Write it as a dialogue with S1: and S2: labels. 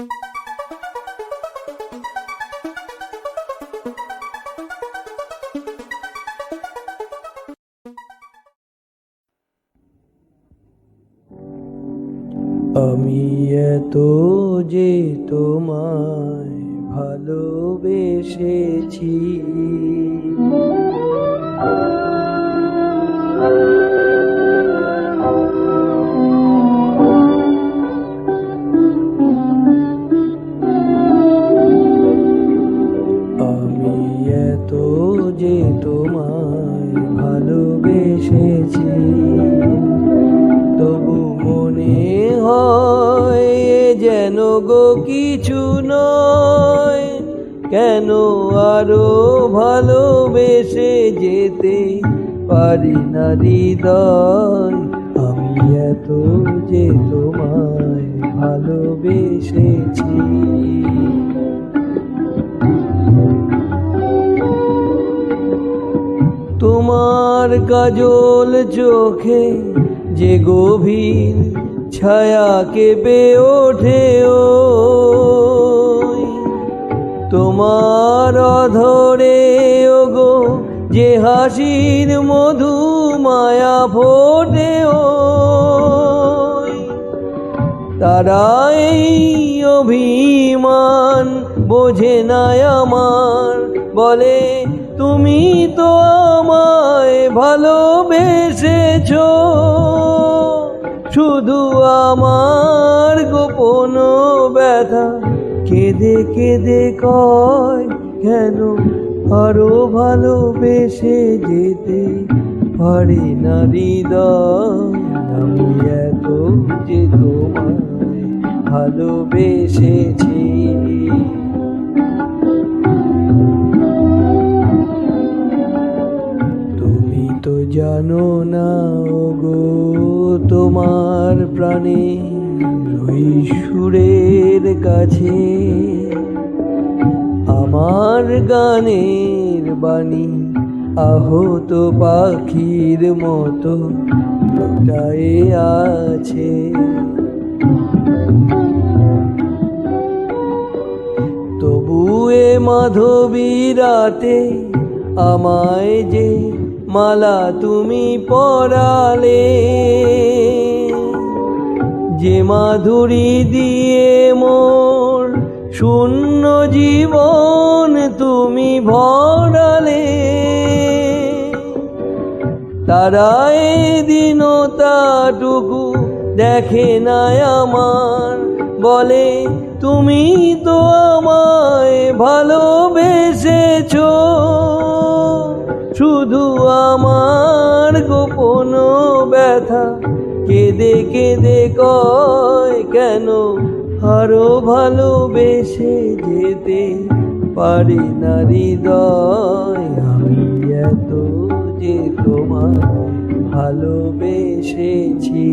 S1: আমি এত যে তোমায় ভালোবেসেছি। যে তোমায় ভালোবেসেছি। তবু মনে হয় যেন গো কিছু নয়। কেন আরও ভালোবেসে যেতে পারি না হৃদয়? আমি এত যে তোমায় ভালোবেসেছি। তোমার কাজল চোখে যে গভীর ছায়া কেঁপে ওঠে ও তোমার অধরে ওগো যে হাসির মধু মায়া ফোটে ও তারা এই অভিমান বোঝে না আমার, বলে তুমি তো আমায় ভালোবেসেছ। শুধু আমার গোপন ব্যথা কেঁদে কেঁদে কয়, কেন আরও ভালোবেসে যেতে পারি না হৃদয়? আমি এত যে তোমায় ভালোবেসেছি। জানো না গো তোমার প্রাণে ওই সুরের কাছে। আমার গানের বাণী আহত পাখির মতো লুটায়ে আছে। তবু এ মাধবী রাতে আমায় যে মালা তুমি পরালে, যে মাধুরী দিয়ে মোর শূন্য জীবন তুমি ভরালে, তারা দিনতাটুকু দেখে না আমার, বলে, তুমি তো আমায় ভালোবেসেছ। গোপন ব্যথা। কেঁদে কেঁদে কয়, কেন আরও ভালোবেসে যেতে পারি না দয় আমি এত যে তোমার ভালোবেসেছি।